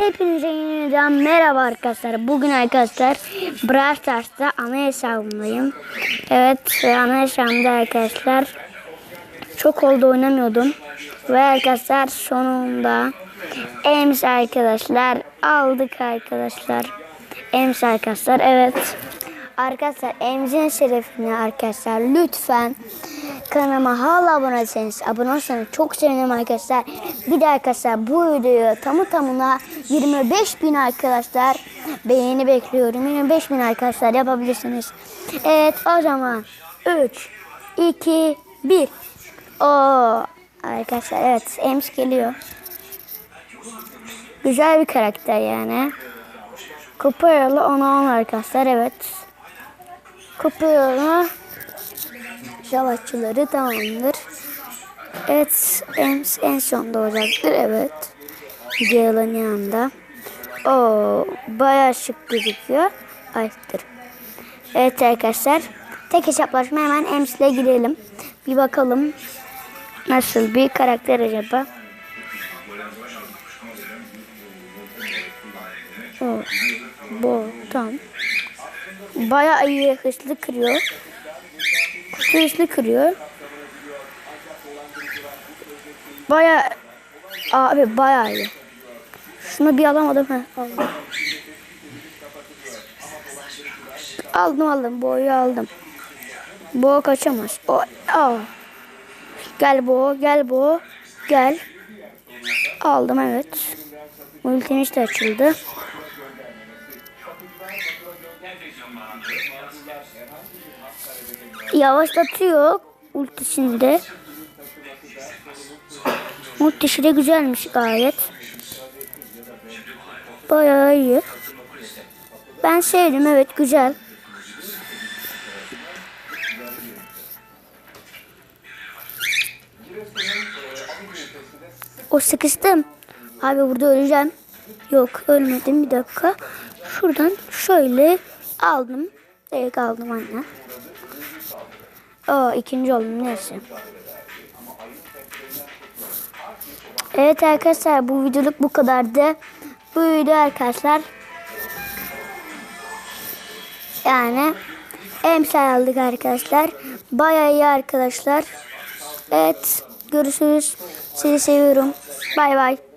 Hepinize yeniden merhaba arkadaşlar. Bugün arkadaşlar Brawl Stars'ta ana hesabımdayım. Evet ve ana hesabımda arkadaşlar çok oldu oynamıyordum. Ve arkadaşlar sonunda Ems arkadaşlar aldık arkadaşlar. Ems arkadaşlar evet. Arkadaşlar Emz'in şerefine arkadaşlar lütfen kanalıma hala abone değilseniz abone olursanız çok sevinirim arkadaşlar. Bir de arkadaşlar bu videoyu tamı tamına 25 bin arkadaşlar beğeni bekliyorum. 25 bin arkadaşlar yapabilirsiniz. Evet o zaman 3, 2, 1. Oo arkadaşlar evet Ems geliyor. Güzel bir karakter yani. Kuparalı ona 10 arkadaşlar evet. Kuparalı savaşçıları tamamdır. Evet en, en sonda olacaktır evet. Gale'ın yanında. O bayağı şık gözüküyor. Ayıptır. Evet arkadaşlar. Tek hesaplaşma hemen Ems'le girelim. Bir bakalım. Nasıl bir karakter acaba? O, bu tamam. Bayağı iyi hızlı kırıyor. Hızlı kırıyor. Bayağı abi bayağı iyi. Şunu bir alamadım ha. Aldım. Aldım aldım. Boyu aldım. Boğa kaçamaz. O, aa. Gel bu, gel bu, gel. Aldım evet. Ultimiz de açıldı. Yavaşlatıyor ultisinde. Ultisi de güzelmiş gayet. Bayağı iyi. Ben sevdim evet güzel. O sıkıştım. Abi burada öleceğim. Yok ölmedim bir dakika. Şuradan şöyle aldım. Direkt aldım anne. Aa ikinci oldum neyse. Evet arkadaşlar bu videoluk bu kadardı. Bu video arkadaşlar yani emsal aldık arkadaşlar. Bayağı iyi arkadaşlar. Evet görüşürüz. Sizi seviyorum. Bay bay.